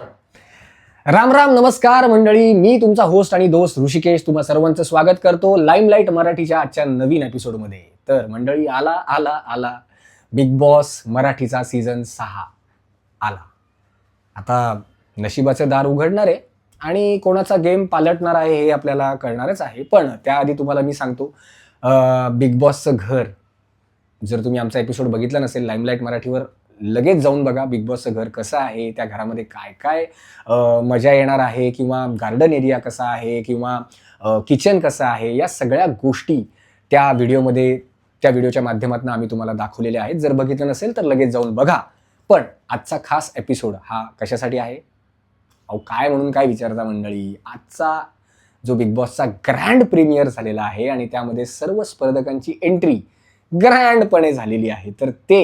राम राम नमस्कार मंडळी. मी तुमचा होस्ट आणि दोस्त ऋषिकेश. तुम्हा सर्वांचं स्वागत करतो लाईमलाईट मराठीच्या आजच्या नवीन एपिसोडमध्ये तर मंडळी आला आला आला. बिग बॉस मराठीचा सीझन सहा आला. आता नशिबाचं दार उघडणार आहे आणि कोणाचा गेम पालटणार आहे हे आपल्याला कळणारच आहे. पण त्याआधी तुम्हाला मी सांगतो बिग बॉसचं घर. जर तुम्ही आमचा एपिसोड बघितला नसेल लाईमलाईट मराठीवर लगेच जाऊन बघा बिग बॉसचं घर कसं आहे त्या घरामध्ये काय काय मजा येणार आहे किंवा गार्डन एरिया कसा आहे किंवा किचन कसं आहे या सगळ्या गोष्टी त्या व्हिडिओमध्ये त्या व्हिडिओच्या माध्यमातून आम्ही तुम्हाला दाखवलेल्या आहेत. जर बघितलं नसेल तर लगेच जाऊन बघा. पण आजचा खास एपिसोड हा कशासाठी आहे? अहो काय म्हणून काय विचारता मंडळी? आजचा जो बिग बॉसचा ग्रँड प्रीमियर झालेला आहे आणि त्यामध्ये सर्व स्पर्धकांची एंट्री ग्रँडपणे झालेली आहे. तर ते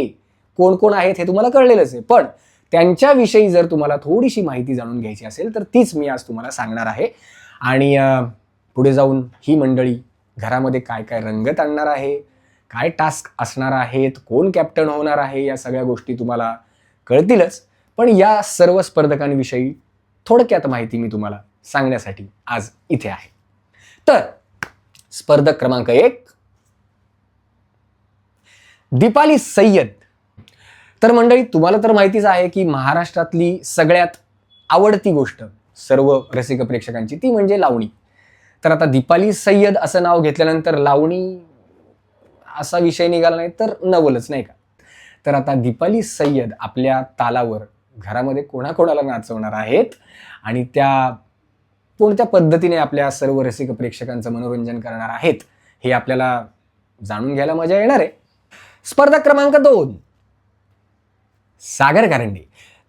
कोण कोण आहेत हे तुम्हाला कळलेलंच आहे. पण त्यांच्याविषयी जर तुम्हाला थोडीशी माहिती जाणून घ्यायची असेल तर तीच मी आज तुम्हाला सांगणार आहे. आणि पुढे जाऊन ही मंडळी घरामध्ये काय काय रंगत आणणार आहे काय टास्क असणार आहेत कोण कॅप्टन होणार आहे या सगळ्या गोष्टी तुम्हाला कळतीलच. पण या सर्व स्पर्धकांविषयी थोडक्यात माहिती मी तुम्हाला सांगण्यासाठी आज इथे आहे. तर स्पर्धक क्रमांक एक. दीपाली सय्यद तर मंडळी तुम्हाला तर माहितीच आहे की महाराष्ट्रातली सगळ्यात आवडती गोष्ट सर्व रसिक प्रेक्षकांची ती म्हणजे लावणी. तर आता दीपाली सय्यद असं नाव घेतल्यानंतर लावणी असा विषय निघाला नाही तर नवलच नाही का? तर आता दीपाली सय्यद आपल्या तालावर घरामध्ये कोणाकोणाला नाचवणार आहेत आणि त्या कोणत्या पद्धतीने आपल्या सर्व रसिक प्रेक्षकांचं मनोरंजन करणार आहेत हे आपल्याला जाणून घ्यायला मजा येणार आहे. स्पर्धा क्रमांक दोन. सागर कारंडे.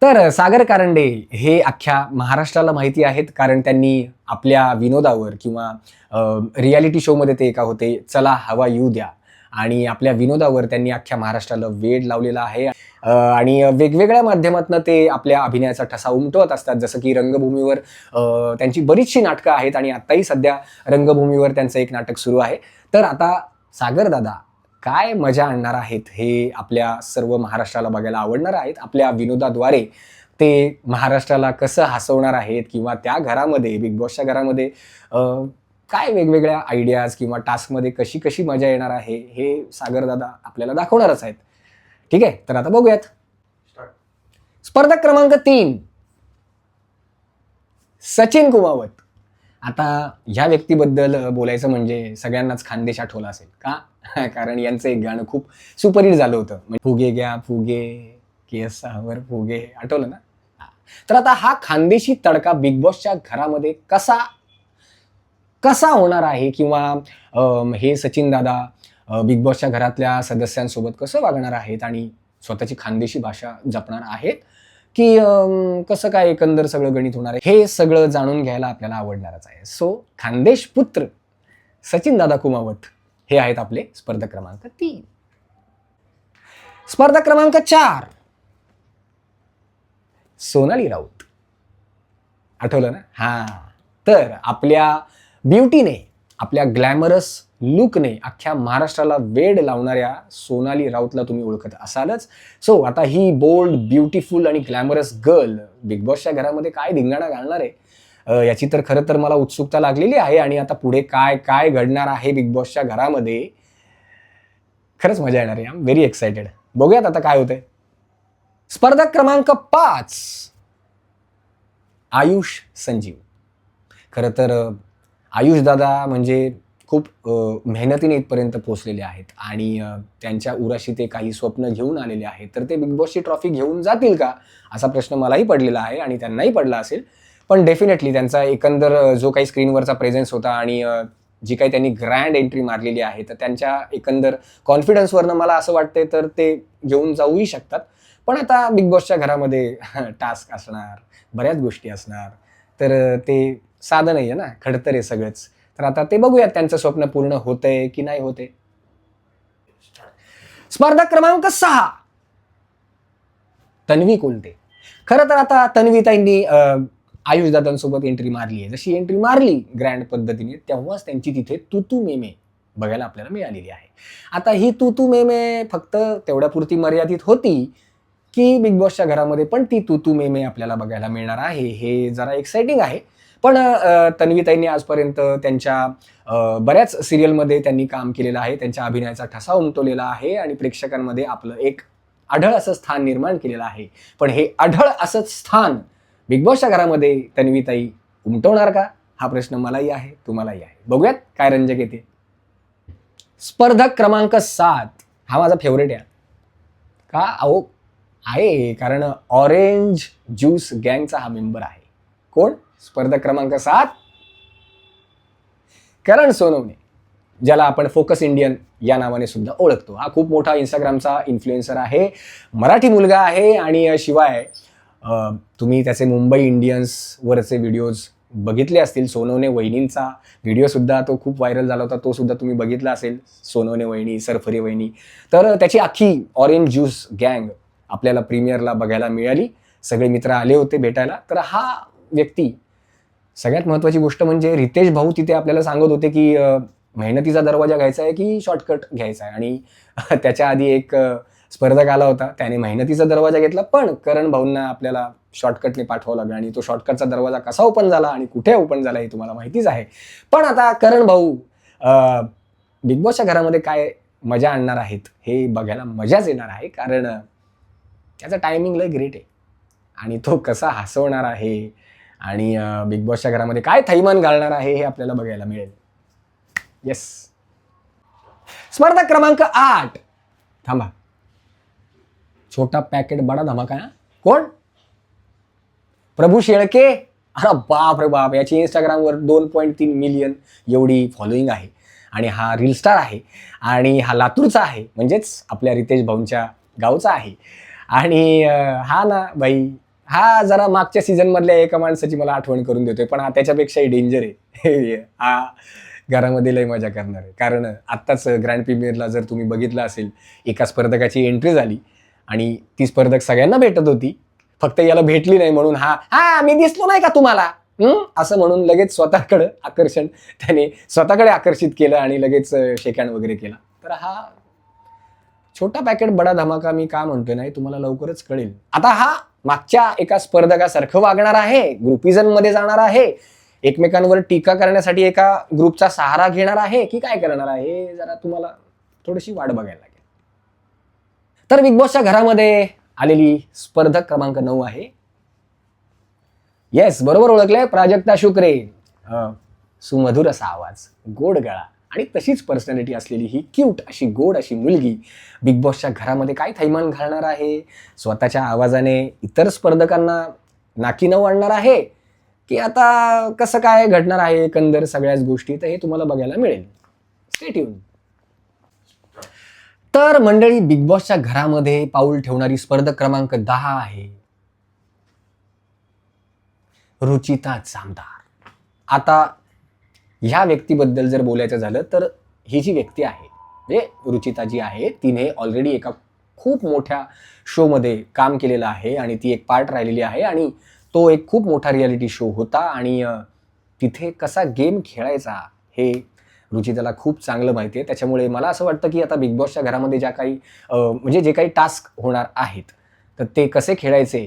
तर सागर कारंडे हे अख्ख्या महाराष्ट्राला माहिती आहेत कारण त्यांनी आपल्या विनोदावर किंवा रियालिटी शोमध्ये ते एका होते चला हवा येऊ द्या. आणि आपल्या विनोदावर त्यांनी अख्ख्या महाराष्ट्राला वेड लावलेला आहे. आणि वेगवेगळ्या माध्यमातून ते आपल्या अभिनयाचा ठसा उमटवत असतात. जसं की रंगभूमीवर त्यांची बरीचशी नाटकं आहेत आणि आत्ताही सध्या रंगभूमीवर त्यांचं एक नाटक सुरू आहे. तर आता सागर दादा काय मजा आणणार आहेत हे आपल्या सर्व महाराष्ट्राला बघायला आवडणार आहेत? आपल्या विनोदाद्वारे ते महाराष्ट्राला कसं हसवणार आहेत? किंवा त्या घरामध्ये बिग बॉसच्या घरामध्ये काय वेगवेगळ्या आयडियाज किंवा टास्कमध्ये कशी कशी मजा येणार आहे? हे सागर दादा आपल्याला दाखवणारच आहेत. ठीक आहे? तर आता बघूयात. स्पर्धक क्रमांक तीन. सचिन कुमावत. आता ह्या व्यक्तीबद्दल बोलायचं म्हणजे सगळ्यांनाच खानदेश आठवला असेल का? कारण यांचं एक गाणं खूप सुपरहिट झालं होतं. म्हणजे फुगे घ्या फुगे केसावर फुगे. आठवलं ना? तर आता हा खानदेशी तडका बिग बॉसच्या घरामध्ये कसा कसा होणार आहे? किंवा हे सचिन दादा बिग बॉसच्या घरातल्या सदस्यांसोबत कसं वागणार आहेत? आणि स्वतःची खानदेशी भाषा जपणार आहेत? की कसं काय एकंदर सगळं गणित होणार आहे? हे सगळं जाणून घ्यायला आपल्याला आवडणारच आहे. सो खानदेश पुत्र सचिन दादा कुमावत हे आहेत आपले स्पर्धक क्रमांक तीन. स्पर्धा क्रमांक चार. सोनाली राऊत. आठवलं ना? हा. तर आपल्या ब्युटीने आपल्या ग्लॅमरस लुकने अख्ख्या महाराष्ट्राला वेड लावणाऱ्या सोनाली राऊतला तुम्ही ओळखत असालच. सो आता ही बोल्ड ब्युटिफुल आणि ग्लॅमरस गर्ल बिग बॉसच्या घरामध्ये काय धिंगाणा घालणार आहे? याची तर खरं तर मला उत्सुकता लागलेली आहे आणि आता पुढे काय काय घडणार आहे बिग बॉसच्या घरामध्ये? खरंच मजा येणार आहे आय एम व्हेरी एक्सायटेड बघूयात आता काय होतंय. स्पर्धक क्रमांक पाच. आयुष संजीव. खरं तर आयुषदादा म्हणजे खूप मेहनतीने इथपर्यंत पोचलेले आहेत आणि त्यांच्या उराशी ते काही स्वप्न घेऊन आलेले आहेत. तर ते बिग बॉसची ट्रॉफी घेऊन जातील का? असा प्रश्न मलाही पडलेला आहे आणि त्यांनाही पडला असेल. पण डेफिनेटली त्यांचा एकंदर जो काही स्क्रीनवरचा प्रेझेन्स होता आणि जी काही त्यांनी ग्रँड एंट्री मारलेली आहे तर त्यांच्या एकंदर कॉन्फिडन्सवरनं मला असं वाटतंय तर ते घेऊन जाऊही शकतात. पण आता बिग बॉसच्या घरामध्ये टास्क असणार बऱ्याच गोष्टी असणार. तर ते साधं नाही आहे ना खडतर आहे सगळंच. तर आता ते बघूयात त्यांचं स्वप्न पूर्ण होतंय की नाही होते स्पर्धा क्रमांक सहा. तन्वी कोलते. खरं तर आता तन्वीताईंनी आयुष आयुषदादांसोबत एंट्री मारली आहे जशी एंट्री मारली ग्रँड पद्धतीने तेव्हाच त्यांची तिथे तुतू मेमे बघायला आपल्याला मिळालेली आहे. आता ही तुतू मेमे फक्त तेवढ्यापुरती मर्यादित होती की बिग बॉसच्या घरामध्ये पण ती तुतू मेमे आपल्याला बघायला मिळणार आहे. हे जरा एक्साइटिंग आहे. पण तन्वीताईंनी आजपर्यंत त्यांच्या बऱ्याच सिरियलमध्ये त्यांनी काम केलेलं आहे. त्यांच्या अभिनयाचा ठसा उमटवलेला आहे आणि प्रेक्षकांमध्ये आपलं एक आढळ असं स्थान निर्माण केलेलं आहे. पण हे आढळ असंच स्थान बिग बॉसच्या घरामध्ये तन्वीताई उमटवणार का? हा प्रश्न मलाही आहे तुम्हालाही आहे. बघूयात काय रंजक येते. स्पर्धक क्रमांक सात. हा माझा फेवरेट आहे. का? अहो आहे कारण ऑरेंज ज्यूस गँगचा हा मेंबर आहे. कोण? स्पर्धक क्रमांक सात. करण सोनवणे ज्याला आपण फोकस इंडियन या नावाने सुद्धा ओळखतो. हा खूप मोठा इंस्टाग्रामचा इन्फ्लुएन्सर आहे मराठी मुलगा आहे आणि शिवाय तुम्ही त्याचे मुंबई इंडियन्सवरचे व्हिडिओज बघितले असतील. सोनवणे वहिनींचा व्हिडिओ सुद्धा तो खूप व्हायरल झाला होता. तो सुद्धा तुम्ही बघितला असेल सोनवणे वहिनी सरफरी वहिनी. तर त्याची अख्खी ऑरेंज ज्यूस गँग आपल्याला प्रीमियरला बघायला मिळाली. सगळे मित्र आले होते भेटायला. तर हा व्यक्ती सगळ्यात महत्त्वाची गोष्ट म्हणजे रितेश भाऊ तिथे आपल्याला सांगत होते की मेहनतीचा दरवाजा घ्यायचा आहे की शॉर्टकट घ्यायचा आहे? आणि त्याच्या आधी एक स्पर्धक आला होता. त्याने मेहनतीचा दरवाजा घेतला पण करण भाऊंना आपल्याला शॉर्टकटने पाठवावं लागलं आणि तो शॉर्टकटचा दरवाजा कसा ओपन झाला आणि कुठे ओपन झाला हे तुम्हाला माहितीच आहे. पण आता करण भाऊ बिग बॉसच्या घरामध्ये काय मजा आणणार आहेत हे बघायला मजाच येणार आहे. कारण त्याचा टायमिंग लय ग्रेट आहे. आणि तो कसा हसवणार आहे? आणि बिग बॉसच्या घरामध्ये काय थैमान घालणार आहे हे आपल्याला बघायला मिळेल. येस स्पर्धा क्रमांक आठ. थांबा. छोटा पॅकेट बडा धमाका हा? कोण? प्रभू शेळके? अरे बाप रे बाप याची इंस्टाग्रामवर दोन पॉईंट तीन मिलियन एवढी फॉलोईंग आहे. आणि हा रील स्टार आहे. आणि हा लातूरचा आहे. म्हणजेच आपल्या रितेश भाऊंच्या गावचा आहे. आणि हा ना बाई हा जरा मागच्या सीझन मधल्या एका माणसाची मला आठवण करून देतोय पण हा त्याच्यापेक्षाही डेंजर आहे. हा घरामध्ये लय मजा करणार आहे. कारण आत्ताच ग्रँड प्रीमियरला जर तुम्ही बघितलं असेल एका स्पर्धकाची एंट्री झाली आणि ती स्पर्धक सगळ्यांना भेटत होती. फक्त याला भेटली नाही म्हणून हा हा मी दिसलो नाही का तुम्हाला? असं म्हणून लगेच स्वतःकडे आकर्षण त्याने स्वतःकडे आकर्षित केलं आणि लगेच शेकॅन वगैरे केला. तर हा छोटा पॅकेट बडा धमाका मी का म्हणतोय नाही तुम्हाला लवकरच कळेल. आता हा मागच्या एका स्पर्धकासारखं वागणार आहे ग्रुपिझममध्ये जाणार आहे एकमेकांवर टीका करण्यासाठी एका ग्रुपचा सहारा घेणार आहे की काय करणार आहे हे जरा तुम्हाला थोडीशी वाट बघायला लागेल. तर बिग बॉसच्या घरामध्ये आलेली स्पर्धक क्रमांक नऊ आहे. येस बरोबर ओळखलंय प्राजक्ता शुक्रे. अं, सुमधुर असा आवाज गोड गळा. आणि तशीच पर्सनॅलिटी असलेली ही क्यूट अशी गोड अशी मुलगी बिग बॉसच्या घरामध्ये काय थैमान घालणार आहे? स्वतःच्या आवाजाने इतर स्पर्धकांना नाकी न आणणार आहे? की आता कसं काय घडणार आहे एकंदर सगळ्याच गोष्टी? तर हे तुम्हाला बघायला मिळेल. स्टेट तर मंडळी बिग बॉसच्या घरामध्ये पाऊल ठेवणारी स्पर्धक क्रमांक दहा आहे. रुचिता जामदार. आता ह्या व्यक्तीबद्दल जर बोलायचं झालं तर ही जी व्यक्ती आहे म्हणजे रुचिता जी आहे तिने ऑलरेडी एका खूप मोठ्या शोमध्ये काम केलेलं आहे आणि ती एक पार्ट राहिलेली आहे आणि तो एक खूप मोठा रियालिटी शो होता आणि तिथे कसा गेम खेळायचा हे रुचिताला खूप चांगलं माहिती आहे. त्याच्यामुळे मला असं वाटतं की आता बिग बॉसच्या घरामध्ये ज्या काही म्हणजे जे काही टास्क होणार आहेत तर ते कसे खेळायचे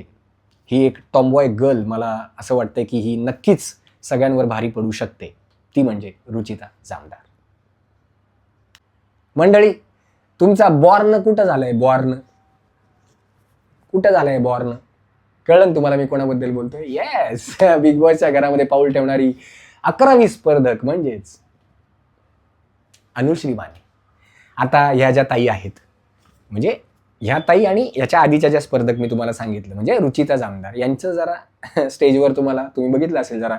ही एक टॉम्बॉय गर्ल मला असं वाटतं की ही नक्कीच सगळ्यांवर भारी पडू शकते. ती म्हणजे रुचिता जामदार. मंडळी तुमचा बॉर्न कुठं झालाय बॉर्न? कुठं झालाय बॉर्न? कळलं तुम्हाला मी कोणाबद्दल बोलतोय? येस बिग बॉसच्या घरामध्ये पाऊल ठेवणारी अकरावी स्पर्धक म्हणजेच अनुश्री माने. आता ह्या ज्या ताई आहेत म्हणजे ह्या ताई आणि ह्याच्या आधीच्या ज्या स्पर्धक मी तुम्हाला सांगितलं म्हणजे रुचिता जामदार. यांचं जरा स्टेजवर तुम्हाला तुम्ही बघितलं असेल जरा.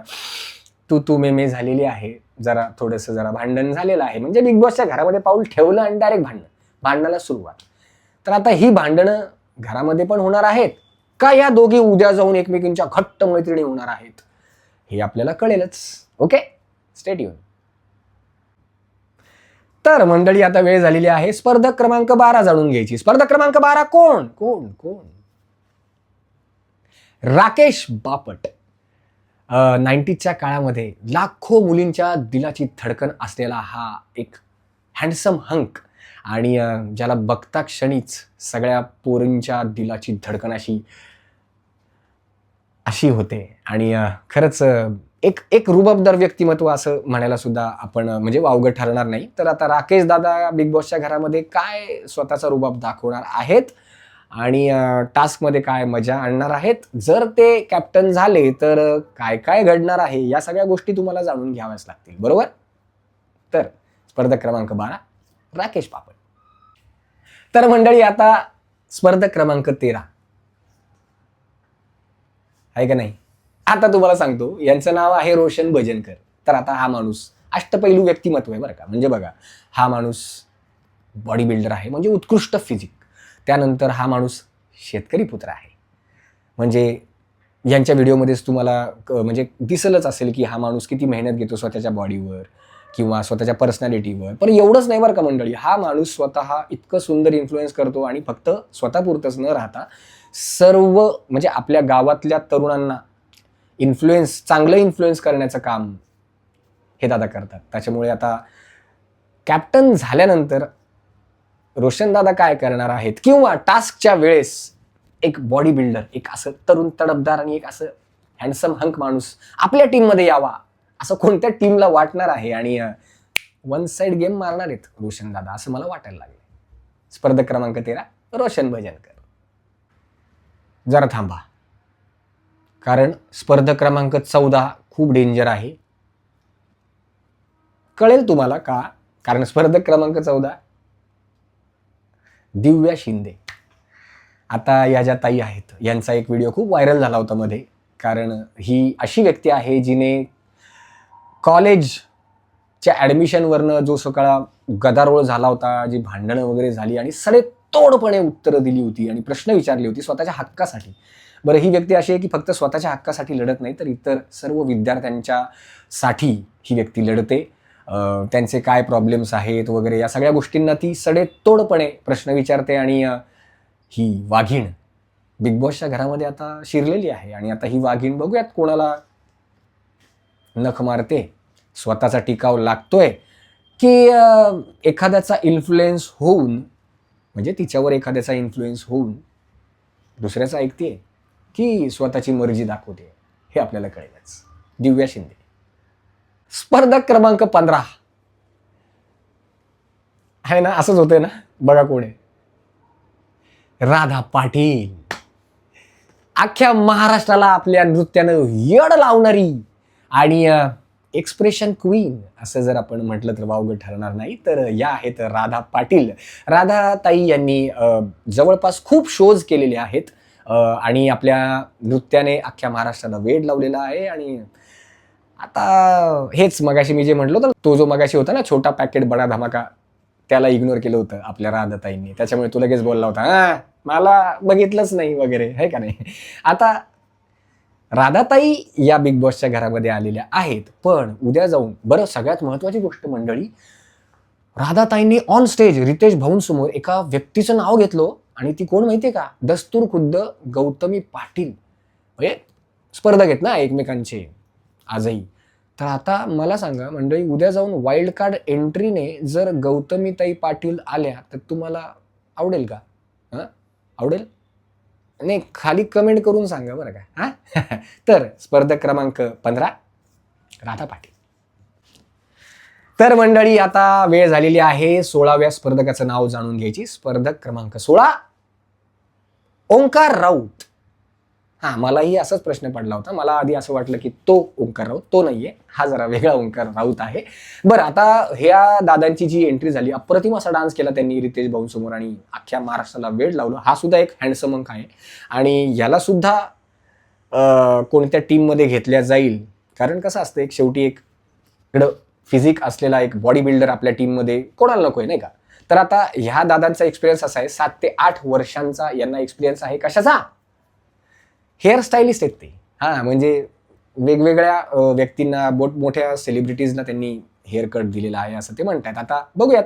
तू तू मे मे झालेली आहे. जरा थोडंसं जरा भांडण झालेलं आहे. म्हणजे बिग बॉसच्या घरामध्ये पाऊल ठेवलं आणि डायरेक्ट भांडण. भांडणाला सुरुवात. तर आता ही भांडणं घरामध्ये पण होणार आहेत का या दोघी उद्या जाऊन एकमेकींच्या घट्ट मैत्रिणी होणार आहेत? हे आपल्याला कळेलच. ओके स्टेट येऊन तर मंडळी आता वेळ झालेली आहे. स्पर्धक क्रमांक बारा जाणून घ्यायची. स्पर्धक क्रमांक बारा कोण? कोण? कोण? राकेश बापट. नाईन्टीजच्या काळामध्ये लाखो मुलींच्या दिलाची धडकन असलेला हा एक हँडसम हंक आणि ज्याला बघता क्षणीच सगळ्या पोरींच्या दिलाची धडकन अशी अशी होते. आणि खरंच एक एक रुबाबदार व्यक्तिमत्व असं म्हणायला सुद्धा आपण म्हणजे वावगं ठरणार नाही. तर आता राकेश दादा बिग बॉसच्या घरामध्ये काय स्वतःचा रुबाब दाखवणार आहेत? आणि टास्कमध्ये काय मजा आणणार आहेत? जर ते कॅप्टन झाले तर काय काय घडणार आहे? या सगळ्या गोष्टी तुम्हाला जाणून घ्याव्याच लागतील. बरोबर? तर स्पर्धक क्रमांक बारा राकेश पापड. तर मंडळी आता स्पर्धक क्रमांक तेरा. आहे का नाही? आता तुम्हाला सांगतो यांचं नाव आहे रोशन भजनकर तर आता हा माणूस अष्टपैलू व्यक्तिमत्व आहे बरं का. म्हणजे बघा हा माणूस बॉडी बिल्डर आहे. म्हणजे उत्कृष्ट फिजिक त्यानंतर हा माणूस शेतकरी पुत्र आहे. म्हणजे यांच्या व्हिडिओमध्येच तुम्हाला क- म्हणजे दिसलंच असेल की हा माणूस किती मेहनत घेतो स्वतःच्या बॉडीवर किंवा स्वतःच्या पर्सनॅलिटीवर. पण एवढंच नाही बरं का मंडळी. हा माणूस स्वतः इतकं सुंदर इन्फ्लुएन्स करतो आणि फक्त स्वतःपुरतंच न राहता सर्व म्हणजे आपल्या गावातल्या तरुणांना इन्फ्लुएन्स चांगलं इन्फ्लुएन्स करण्याचं काम हे दादा करतात. त्याच्यामुळे आता कॅप्टन झाल्यानंतर रोशनदादा काय करणार आहेत? किंवा टास्कच्या वेळेस एक बॉडी बिल्डर एक असं तरुण तडपदार आणि एक असं हँडसम हंक माणूस आपल्या टीममध्ये यावा असं कोणत्या टीमला वाटणार आहे? आणि वन साइड गेम मारणार आहेत रोशनदादा असं मला वाटायला लागेल स्पर्धक क्रमांक तेरा रोशन भजनकर. जरा थांबा. कारण स्पर्धक क्रमांक चौदा खूप डेंजर आहे. कळेल तुम्हाला का? कारण स्पर्धक क्रमांक चौदा दिव्या शिंदे. आता या ज्या ताई आहेत यांचा एक व्हिडिओ खूप व्हायरल झाला होता मध्ये. कारण ही अशी व्यक्ती आहे जिने कॉलेजच्या ॲडमिशनवरनं जो सगळा गदारोळ झाला होता जी भांडणं वगैरे झाली आणि सडेतोडपणे उत्तरं दिली होती आणि प्रश्न विचारले होती स्वतःच्या हक्कासाठी. बरं ही व्यक्ती अशी आहे की फक्त स्वतःच्या हक्कासाठी लढत नाही तर इतर सर्व विद्यार्थ्यांच्या साठी ही व्यक्ती लढते. त्यांचे काय प्रॉब्लेम्स आहेत वगैरे या सगळ्या गोष्टींना ती सडेतोडपणे प्रश्न विचारते आणि ही वाघीण बिग बॉसच्या घरामध्ये आता शिरलेली आहे आणि आता ही वाघीण बघूयात कोणाला नख मारते. स्वतःचा टिकाव लागतोय की एखाद्याचा इन्फ्लुएन्स होऊन म्हणजे तिच्यावर एखाद्याचा इन्फ्लुएन्स होऊन दुसऱ्याचा ऐकते की स्वतःची मर्जी दाखवते. हे आपल्याला कळेलच. दिव्या शिंदे. स्पर्धक क्रमांक पंधरा. आहे ना? असंच होतंय ना? बघा कोण. आहे राधा पाटील. अख्ख्या महाराष्ट्राला आपल्या नृत्यानं यड लावणारी आणि एक्सप्रेशन क्वीन असं जर आपण म्हटलं तर वावगं ठरणार नाही. तर या आहेत राधा पाटील. राधा ताई यांनी जवळपास खूप शोज केलेले आहेत. आणि आपल्या नृत्याने अख्ख्या महाराष्ट्राला वेड लावलेला आहे. आणि आता हेच मगाशी मी जे म्हटलं तर तो जो मगाशी होता ना छोटा पॅकेट बडा धमाका त्याला इग्नोर केलं होतं आपल्या राधाताईंनी. त्याच्यामुळे तू लगेच बोलला होता हा मला बघितलंच नाही वगैरे है का नाही? आता राधाताई या बिग बॉसच्या घरामध्ये आलेल्या आहेत पण उद्या जाऊन बरं सगळ्यात महत्वाची गोष्ट मंडळी राधाताईंनी ऑन स्टेज रितेश भाऊंसमोर एका व्यक्तीचं नाव घेतलं आणि ती कोण माहितीये का? दस्तूर खुद्द गौतमी पाटील. म्हणजे स्पर्धक आहेत ना एकमेकांचे. आजही. तर आता मला सांगा मंडळी उद्या जाऊन वाईल्ड कार्ड एंट्रीने जर गौतमीताई पाटील आल्या तर तुम्हाला आवडेल का? हां? आवडेल? नाही खाली कमेंट करून सांगा बरं का. हां? तर स्पर्धक क्रमांक पंधरा राधा पाटील. तर मंडळी आता वेळ झालेली आहे सोळाव्या स्पर्धकाचं नाव जाणून घ्यायची. स्पर्धक क्रमांक सोळा ओंकार राऊत. हा मलाही असाच प्रश्न पडला होता. मला आधी असं वाटलं की तो ओंकार राऊत तो नाहीये. हा जरा वेगळा ओंकार राऊत आहे. बरं आता ह्या दादांची जी एंट्री झाली अप्रतिम असा डान्स केला त्यांनी रितेश भाऊंसमोर आणि अख्ख्या महाराष्ट्राला वेळ लावलं. हा सुद्धा एक हँडसम अंक आहे. आणि याला सुद्धा कोणत्या टीममध्ये घेतल्या जाईल? कारण कसं असतं एक शेवटी एक इकडं फिजिक असलेला एक बॉडी बिल्डर आपल्या टीममध्ये कोणाला नको आहे नाही का? तर आता ह्या दादांचा एक्सपिरियन्स असा आहे सात ते आठ वर्षांचा यांना एक्सपिरियन्स आहे. कशाचा? हेअरस्टाईलिस्ट आहेत ते. हां म्हणजे वेगवेगळ्या व्यक्तींना बोट मोठ्या सेलिब्रिटीजना त्यांनी हेअर कट दिलेला आहे असं ते म्हणतात. आता बघूयात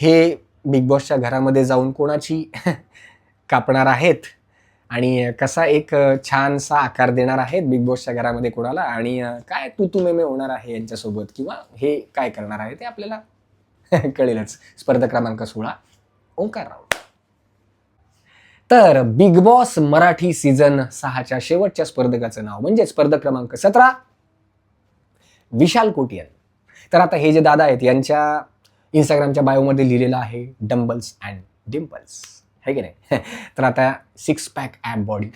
हे बिग बॉसच्या घरामध्ये जाऊन कोणाची कापणार आहेत? आणि कसा एक छानसा आकार देणार आहेत बिग बॉसच्या घरामध्ये कोणाला? आणि काय तू तू होणार आहे यांच्यासोबत? किंवा हे काय करणार आहे ते आपल्याला कळेलच. स्पर्धा क्रमांक सोळा ओंकार राऊत तर बिग बॉस मराठी सीझन सहाच्या शेवटच्या स्पर्धकाचं नाव म्हणजे स्पर्धक क्रमांक सतरा विशाल कोटियन. तर आता हे जे दादा आहेत यांच्या इंस्टाग्रामच्या बायोमध्ये लिहिलेलं आहे डंबल्स अँड डिम्पल्स है की नाही? तर आता six pack ab body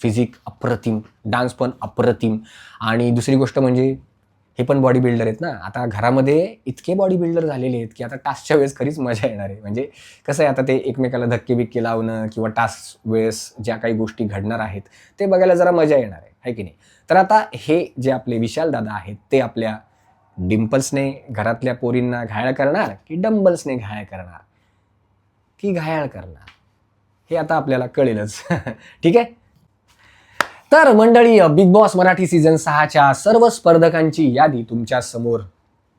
physique अप्रतिम डान्स पण अप्रतिम. आणि दुसरी गोष्ट म्हणजे हे पण बॉडी बिल्डर आहेत ना. आता घरामध्ये इतके बॉडी बिल्डर झालेले आहेत की आता टास्कच्या वेळेस खरीच मजा येणार आहे. म्हणजे कसं आहे आता ते एकमेकाला धक्के बिक्के लावणं किंवा टास्क वेळेस ज्या काही गोष्टी घडणार आहेत ते बघायला जरा मजा येणार आहे. है की नाही? तर आता हे जे आपले विशाल दादा आहेत ते आपल्या डिम्पल्सने घरातल्या पोरींना घायाळ करणार की डंबल्सने घायाळ करणार? की घायाळ करणार? हे आता आपल्याला कळेलच. ठीक आहे? तर मंडळी बिग बॉस मराठी सीझन सहाच्या सर्व स्पर्धकांची यादी तुमच्यासमोर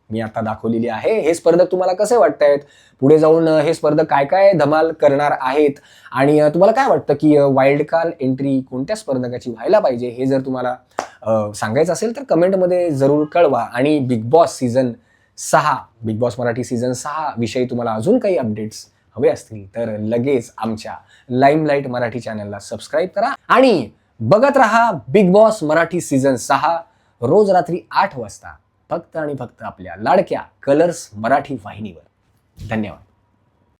मी आता दाखवलेली आहे. हे स्पर्धक तुम्हाला कसे वाटतायत? पुढे जाऊन हे स्पर्धक काय काय धमाल करणार आहेत? आणि तुम्हाला काय वाटतं की वाईल्ड कार्ड एंट्री कोणत्या स्पर्धकाची व्हायला पाहिजे हे जर तुम्हाला सांगायचं असेल तर कमेंटमध्ये जरूर कळवा. आणि बिग बॉस सीझन सहा बिग बॉस मराठी सीझन सहा विषयी तुम्हाला अजून काही अपडेट्स हवे असतील तर लगेच आमच्या लाईमलाईट मराठी चॅनलला सबस्क्राईब करा. आणि बघत रहा बिग बॉस मराठी सीझन सहा. रोज रात्री आठ वाजता फक्त आणि फक्त आपल्या लाडक्या कलर्स मराठी वाहिनीवर. धन्यवाद.